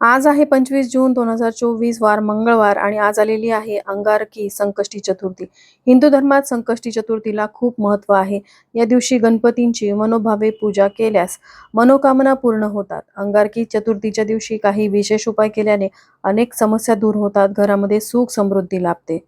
आज आहे पंचवीस जून दोन हजार चोवीस वार मंगळवार आणि आज आलेली आहे अंगारकी संकष्टी चतुर्थी. हिंदू धर्मात संकष्टी चतुर्थीला खूप महत्त्व आहे. या दिवशी गणपतींची मनोभावे पूजा केल्यास मनोकामना पूर्ण होतात. अंगारकी चतुर्थीच्या दिवशी काही विशेष उपाय केल्याने अनेक समस्या दूर होतात घरामध्ये सुख समृद्धी लाभते.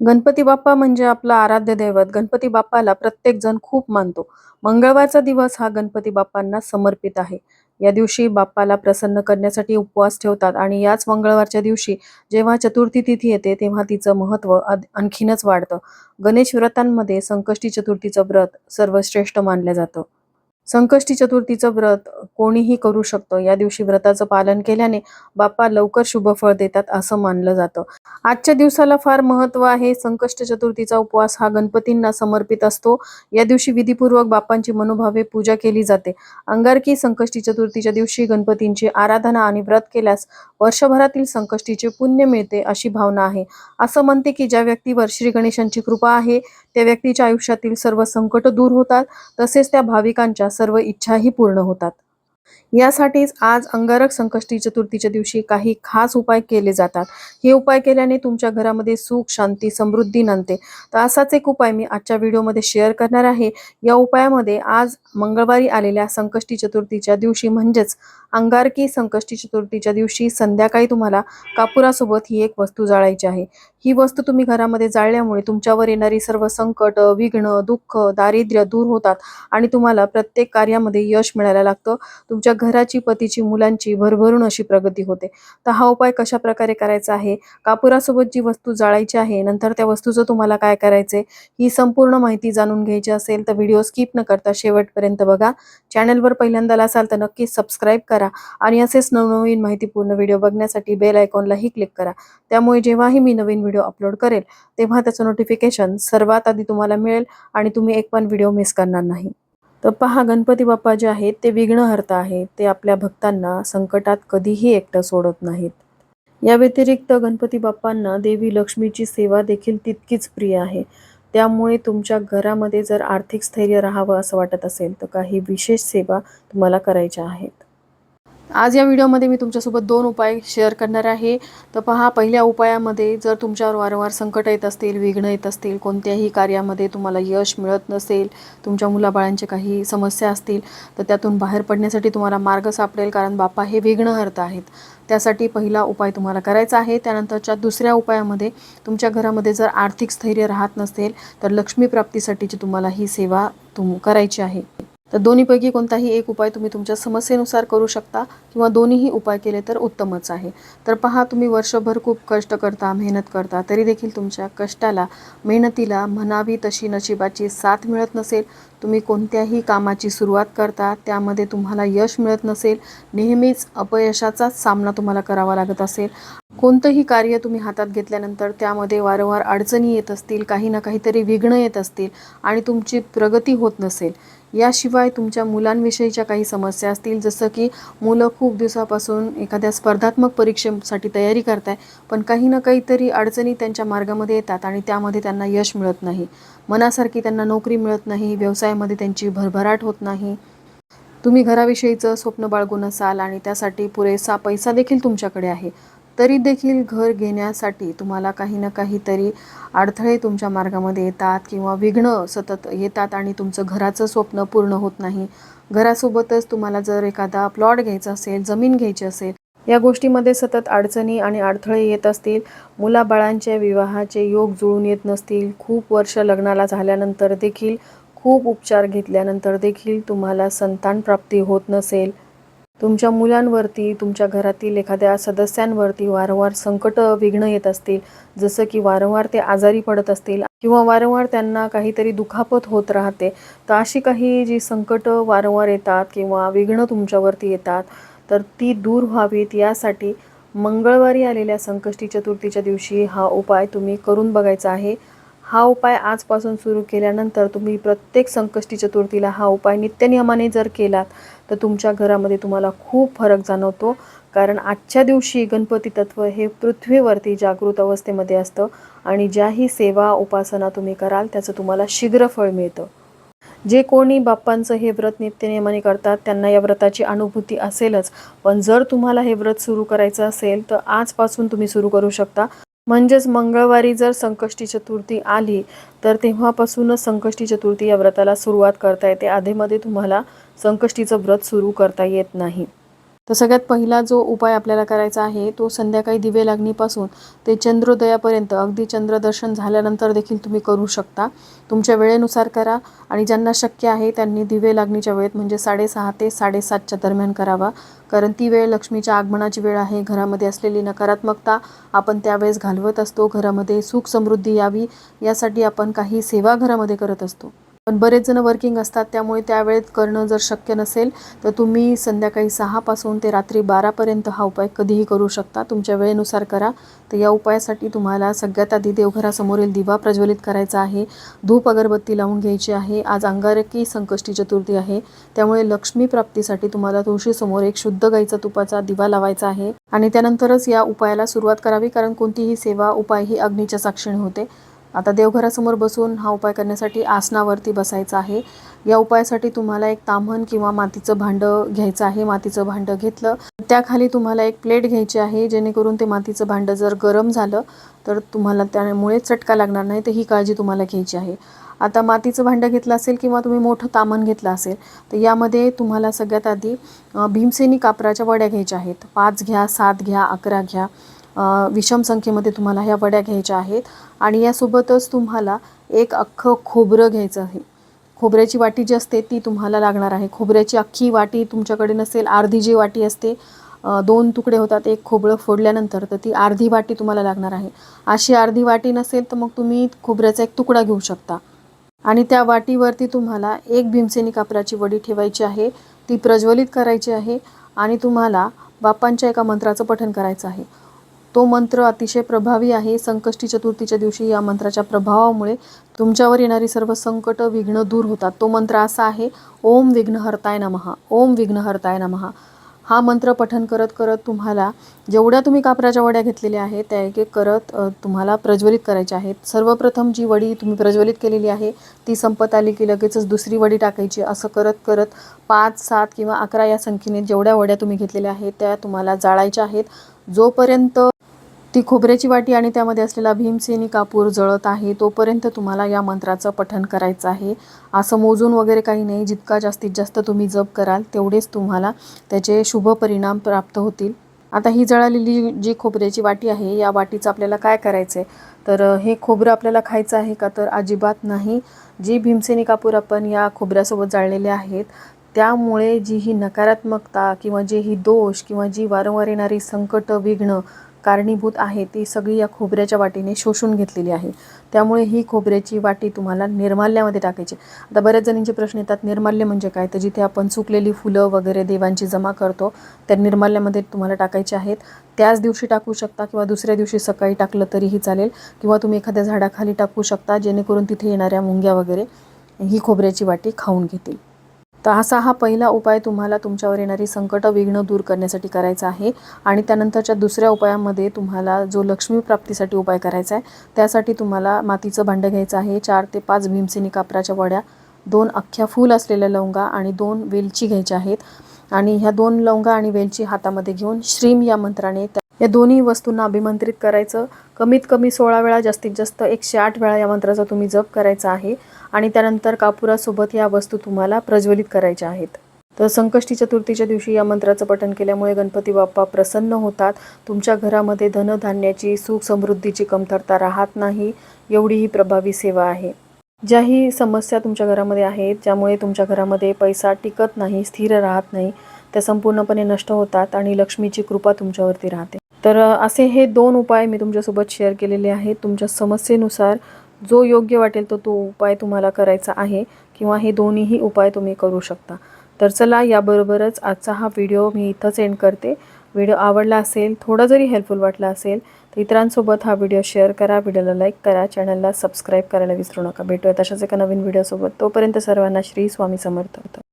गणपती बाप्पा म्हणजे आपला आराध्य दैवत. गणपती बाप्पाला प्रत्येक जण खूप मानतो. मंगळवारचा दिवस हा गणपती बाप्पांना समर्पित आहे. या दिवशी बाप्पाला प्रसन्न करण्यासाठी उपवास ठेवतात आणि याच मंगळवारच्या दिवशी जेव्हा चतुर्थी तिथी येते तेव्हा तिचं महत्त्व आणखीनच वाढतं. गणेश व्रतांमध्ये संकष्टी चतुर्थीचं व्रत सर्वश्रेष्ठ मानलं जातं. संकष्टी चतुर्थीचं व्रत कोणीही करू शकतं. या दिवशी व्रताचं पालन केल्याने बाप्पा लवकर शुभफळ देतात असं मानलं जातं. आजच्या दिवसाला फार महत्त्व आहे. संकष्ट चतुर्थीचा उपवास हा गणपतींना समर्पित असतो. या दिवशी विधीपूर्वक बाप्पांची मनोभावे पूजा केली जाते. अंगारकी संकष्टी चतुर्थीच्या दिवशी गणपतींची आराधना आणि व्रत केल्यास वर्षभरातील संकष्टीचे पुण्य मिळते अशी भावना आहे. असं म्हणते की ज्या व्यक्तीवर श्री गणेशांची कृपा आहे त्या व्यक्तीच्या आयुष्यातील सर्व संकट दूर होतात. तसेच त्या भाविकांच्या सर्व इच्छाही पूर्ण होतात. यासाठीच आज अंगारक संकष्टी चतुर्थीच्या दिवशी काही खास उपाय केले जातात. हे उपाय केल्याने तुमच्या घरामध्ये सुख शांती समृद्धी नांदते. तर असाच एक उपाय मी आजच्या व्हिडिओमध्ये शेअर करणार आहे. या उपायामध्ये आज मंगळवारी आलेल्या संकष्टी चतुर्थीच्या दिवशी म्हणजेच अंगारकी संकष्टी चतुर्थीच्या दिवशी संध्याकाळी तुम्हाला कापुरासोबत ही एक वस्तू जाळायची आहे. ही वस्तू तुम्ही घरामध्ये जाळल्यामुळे तुमच्यावर येणारी सर्व संकट विघ्न दुःख दारिद्र्य दूर होतात आणि तुम्हाला प्रत्येक कार्यामध्ये यश मिळायला लागतं. तुमच्या घराची पतीची मुलांची भरभरून अशी प्रगती होते. तर हा उपाय कशा प्रकारे करायचा आहे? कापुरासोबत जी वस्तू जाळायची आहे नंतर त्या वस्तूचं तुम्हाला काय करायचे ही संपूर्ण माहिती जाणून घ्यायची असेल तर व्हिडिओ स्किप न करता शेवटपर्यंत बघा. चॅनलवर पहिल्यांदा असाल तर नक्कीच सबस्क्राईब करा आणि असेच नवनवीन माहितीपूर्ण व्हिडिओ बघण्यासाठी बेल आयकॉनलाही क्लिक करा. त्यामुळे जेव्हाही मी नवीन व्हिडिओ अपलोड करेल तेव्हा त्याचं नोटिफिकेशन सर्वात आधी तुम्हाला मिळेल आणि तुम्ही एक पण व्हिडिओ मिस करणार नाही. तर पहा गणपती बाप्पा जे आहेत ते विघ्नहर्ता आहेत. ते आपल्या भक्तांना संकटात कधीही एकटं सोडत नाहीत. या व्यतिरिक्त गणपती बाप्पांना देवी लक्ष्मीची सेवा देखील तितकीच प्रिय आहे. त्यामुळे तुमच्या घरामध्ये जर आर्थिक स्थैर्य राहावं असं वाटत असेल तर काही विशेष सेवा तुम्हाला करायच्या आहेत. आज या व्हिडिओमध्ये मी तुमच्यासोबत दोन उपाय शेअर करणार आहे. तर पहा पहिल्या उपायामध्ये जर तुमच्यावर वारंवार संकट येत असतील विघ्न येत असतील कोणत्याही कार्यामध्ये तुम्हाला यश मिळत नसेल तुमच्या मुलाबाळांचे काही समस्या असतील तर त्यातून बाहेर पडण्यासाठी तुम्हाला मार्ग सापडेल कारण बाप्पा हे विघ्नहर्त आहेत. त्यासाठी पहिला उपाय तुम्हाला करायचा आहे. त्यानंतरच्या दुसऱ्या उपायामध्ये तुमच्या घरामध्ये जर आर्थिक स्थैर्य राहत नसेल तर लक्ष्मी प्राप्तीसाठीची तुम्हाला ही सेवा तुम करायची आहे. तर दोन्हीपैकी कोणताही एक उपाय तुम्ही तुमच्या समस्येनुसार करू शकता किंवा दोन्हीही उपाय केले तर उत्तमच आहे. तर पहा तुम्ही वर्षभर खूप कष्ट करता मेहनत करता तरी देखील तुमच्या कष्टाला मेहनतीला म्हणावी तशी नशिबाची साथ मिळत नसेल. तुम्ही कोणत्याही कामाची सुरुवात करता त्यामध्ये तुम्हाला यश मिळत नसेल. नेहमीच अपयशाचाच सामना तुम्हाला करावा लागत असेल. कोणतंही कार्य तुम्ही हातात घेतल्यानंतर त्यामध्ये वारंवार अडचणी येत असतील काही ना काहीतरी विघ्न येत असतील आणि तुमची प्रगती होत नसेल. याशिवाय तुमच्या मुलांविषयीच्या काही समस्या असतील जसं की मुलं खूप दिवसापासून एखाद्या स्पर्धात्मक परीक्षेसाठी तयारी करताय पण काही ना काहीतरी अडचणी त्यांच्या मार्गामध्ये येतात आणि त्यामध्ये त्यांना यश मिळत नाही. मनासारखी त्यांना नोकरी मिळत नाही व्यवसायामध्ये त्यांची भरभराट होत नाही. तुम्ही घराविषयीचं स्वप्न बाळगून असाल आणि त्यासाठी पुरेसा पैसा देखील तुमच्याकडे आहे. तरी देखील घर घेण्यासाठी तुम्हाला काही ना काहीतरी अडथळे तुमच्या मार्गामध्ये येतात किंवा विघ्न सतत येतात आणि तुमचं घराचं स्वप्न पूर्ण होत नाही. घरासोबतच तुम्हाला जर एखादा प्लॉट घ्यायचा असेल जमीन घ्यायची असेल या गोष्टीमध्ये सतत अडचणी आणि अडथळे येत असतील. मुलाबाळांच्या विवाहाचे योग जुळून येत नसतील. खूप वर्ष लग्नाला झाल्यानंतर देखील खूप उपचार घेतल्यानंतर देखील तुम्हाला संतान प्राप्ती होत नसेल. तुमच्या मुलांवरती तुमच्या घरातील एखाद्या सदस्यांवरती वारंवार संकट विघ्न येत असतील. जसं की वारंवार ते आजारी पडत असतील किंवा वारंवार त्यांना काहीतरी दुखापत होत राहते तर अशी काही जी संकट वारंवार येतात किंवा विघ्न तुमच्यावरती येतात तर ती दूर व्हावीत. यासाठी मंगळवारी आलेल्या संकष्टी चतुर्थीच्या दिवशी हा उपाय तुम्ही करून बघायचा आहे. हा उपाय आजपासून सुरू केल्यानंतर तुम्ही प्रत्येक संकष्टी चतुर्थीला हा उपाय नित्यनियमाने जर केलात तर तुमच्या घरामध्ये तुम्हाला खूप फरक जाणवतो. कारण आजच्या दिवशी गणपती तत्व हे पृथ्वीवरती जागृत अवस्थेमध्ये असतं आणि ज्याही सेवा उपासना तुम्ही कराल त्याचं तुम्हाला शीघ्र फळ मिळतं. जे कोणी बाप्पांचं हे व्रत नित्यनियमाने करतात त्यांना या व्रताची अनुभूती असेलच. पण जर तुम्हाला हे व्रत सुरू करायचं असेल तर आजपासून तुम्ही सुरू करू शकता. म्हणजेच मंगळवारी जर संकष्टी चतुर्थी आली तर तेव्हापासूनच संकष्टी चतुर्थी या व्रताला सुरुवात करता येते. आधीमध्ये तुम्हाला संकष्टीचं व्रत सुरू करता येत नाही. तर सगळ्यात पहिला जो उपाय आपल्याला करायचा आहे तो संध्याकाळी दिवे लागणीपासून ते चंद्रोदयापर्यंत. अगदी चंद्रदर्शन झाल्यानंतर देखील तुम्ही करू शकता. तुमच्या वेळेनुसार करा आणि ज्यांना शक्य आहे त्यांनी दिवे लागणीच्या वेळेत म्हणजे साडेसहा ते साडेसातच्या दरम्यान करावा. कारण ती वेळ लक्ष्मीच्या आगमनाची वेळ आहे. घरामध्ये असलेली नकारात्मकता आपण त्यावेळेस घालवत असतो. घरामध्ये सुख समृद्धी यावी. यासाठी आपण काही सेवा घरामध्ये करत असतो. पण बरेच जण वर्किंग असतात त्यामुळे त्यावेळेत करणं जर शक्य नसेल तर तुम्ही संध्याकाळी सहापासून ते रात्री बारापर्यंत हा उपाय कधीही करू शकता. तुमच्या वेळेनुसार करा. तर या उपायासाठी तुम्हाला सगळ्यात आधी देवघरासमोरील दिवा प्रज्वलित करायचा आहे. धूप अगरबत्ती लावून घ्यायची आहे. आज अंगारकी संकष्टी चतुर्थी आहे. त्यामुळे लक्ष्मी प्राप्तीसाठी तुम्हाला तुळशीसमोर एक शुद्ध गाईचा तुपाचा दिवा लावायचा आहे. आणि त्यानंतरच या उपायाला सुरुवात करावी कारण कोणतीही सेवा उपाय ही अग्नीच्या साक्षीने होते. आता देवघरासमोर बसून हा उपाय करण्यासाठी आसनावरती बसायचं आहे. या उपायासाठी तुम्हाला एक ताम्हण किंवा मातीचं भांडं घ्यायचं आहे. मातीचं भांडं घेतलं त्याखाली तुम्हाला एक प्लेट घ्यायची आहे जेणेकरून ते मातीचं भांडं जर गरम झालं तर तुम्हाला त्यामुळे चटका लागणार नाही तर ही काळजी तुम्हाला घ्यायची आहे. आता मातीचं भांडं घेतलं असेल किंवा तुम्ही मोठं तामण घेतलं असेल तर यामध्ये तुम्हाला सगळ्यात आधी भीमसेनी कापराच्या वड्या घ्यायच्या आहेत. पाच घ्या सात घ्या अकरा घ्या. विषम संख्येमध्ये तुम्हाला ह्या वड्या घ्यायच्या आहेत. आणि यासोबतच तुम्हाला एक अख्खं खोबरं घ्यायचं आहे. खोबऱ्याची वाटी जी असते ती तुम्हाला लागणार आहे. खोबऱ्याची अख्खी वाटी तुमच्याकडे नसेल अर्धी जी वाटी असते दोन तुकडे होतात एक खोबरं फोडल्यानंतर तर ती अर्धी वाटी तुम्हाला लागणार आहे. अशी अर्धी वाटी नसेल तर मग तुम्ही खोबऱ्याचा एक तुकडा घेऊ शकता. आणि त्या वाटीवरती तुम्हाला एक भीमसेनी कापराची वडी ठेवायची आहे. ती प्रज्वलित करायची आहे. आणि तुम्हाला बाप्पांच्या एका मंत्राचं पठण करायचं आहे. तो मंत्र अतिशय प्रभावी आहे. संकष्टी चतुर्थीच्या दिवशी या मंत्राच्या प्रभावामुळे तुमच्यावर येणारी सर्व संकट विघ्न दूर होतात. तो मंत्र असा आहे ओम विघ्नहर्ताय नमहा ओम विघ्नहर्ताय नमहा हा मंत्र पठन करत करत तुम्हाला जेवढ्या तुम्ही कापराच्या वड्या घेतलेल्या आहेत त्या एक एक करत तुम्हाला प्रज्वलित करायच्या आहेत. सर्वप्रथम जी वडी तुम्ही प्रज्वलित केलेली आहे ती संपत आली की लगेचच दुसरी वडी टाकायची. असं करत करत पाच सात किंवा अकरा या संख्येने जेवढ्या वड्या तुम्ही घेतलेल्या आहेत त्या तुम्हाला जाळायच्या आहेत. जोपर्यंत ती खोबऱ्याची वाटी आणि त्यामध्ये असलेला भीमसेनी कापूर जळत आहे. तोपर्यंत तुम्हाला या मंत्राचं पठण करायचं आहे. असं मोजून वगैरे काही नाही. जितका जास्तीत जास्त तुम्ही जप कराल तेवढेच तुम्हाला त्याचे शुभ परिणाम प्राप्त होतील. आता ही जळालेली जी खोबऱ्याची वाटी आहे या वाटीचं आपल्याला काय करायचं आहे तर हे खोबरं आपल्याला खायचं आहे का? तर अजिबात नाही. जी भीमसेनी कापूर आपण या खोबऱ्यासोबत जाळलेले आहेत त्यामुळे जी ही नकारात्मकता किंवा जे ही दोष किंवा जी वारंवार येणारी संकट विघ्न कारणीभूत आहे. ती सगळी या खोबऱ्याच्या वाटीने शोषून घेतलेली आहे. त्यामुळे ही खोबऱ्याची वाटी तुम्हाला निर्माल्यामध्ये टाकायची. आता बऱ्याच जणींचे प्रश्न येतात निर्माल्य म्हणजे काय? तर जिथे आपण सुकलेली फुलं वगैरे देवांची जमा करतो त्या निर्माल्यामध्ये तुम्हाला टाकायचे आहेत. त्याच दिवशी टाकू शकता किंवा दुसऱ्या दिवशी सकाळी टाकलं तरीही चालेल. किंवा तुम्ही एखाद्या झाडाखाली टाकू शकता जेणेकरून तिथे येणाऱ्या मुंग्या वगैरे ही खोबऱ्याची वाटी खाऊन घेतील. तर असा हा पहिला उपाय तुम्हाला तुमच्यावर येणारी संकट विघ्न दूर करण्यासाठी करायचा आहे. आणि त्यानंतरच्या दुसऱ्या उपायामध्ये तुम्हाला जो लक्ष्मी प्राप्तीसाठी उपाय करायचा आहे त्यासाठी तुम्हाला मातीचं भांडं घ्यायचं आहे. चार ते पाच भीमसेनी कापराच्या वड्या दोन अख्ख्या फूल असलेल्या लवंगा आणि दोन वेलची घ्यायच्या आहेत. आणि ह्या दोन लवंगा आणि वेलची हातामध्ये घेऊन श्रीम या मंत्राने त्या या दोन्ही वस्तूंना अभिमंत्रित करायचं. कमीत कमी सोळा वेळा जास्तीत जास्त एकशे आठ वेळा या मंत्राचा तुम्ही जप करायचा आहे आणि त्यानंतर कापुरासोबत या वस्तू तुम्हाला प्रज्वलित करायच्या आहेत. तर संकष्टी चतुर्थीच्या दिवशी या मंत्राचं पठण केल्यामुळे गणपती बाप्पा प्रसन्न होतात. तुमच्या घरामध्ये धनधान्याची सुख समृद्धीची कमतरता राहत नाही एवढी ही प्रभावी सेवा आहे. ज्याही समस्या तुमच्या घरामध्ये आहेत ज्यामुळे तुमच्या घरामध्ये पैसा टिकत नाही स्थिर राहत नाही त्या संपूर्णपणे नष्ट होतात आणि लक्ष्मीची कृपा तुमच्यावरती राहते. तर असे हे दोन उपाय मी तुमच्यासोबत शेअर केलेले आहेत. तुमच्या समस्येनुसार जो योग्य वाटेल तो तो उपाय तुम्हाला करायचा आहे किंवा हे दोन्हीही उपाय तुम्ही करू शकता. तर चला याबरोबरच आजचा हा व्हिडिओ मी इथंच एंड करते. व्हिडिओ आवडला असेल थोडा जरी हेल्पफुल वाटला असेल तर इतरांसोबत हा व्हिडिओ शेअर करा. व्हिडिओला लाईक करा. चॅनलला सबस्क्राईब करायला विसरू नका. भेटूया तशाच एका नवीन व्हिडिओसोबत तोपर्यंत सर्वांना श्री स्वामी समर्थ.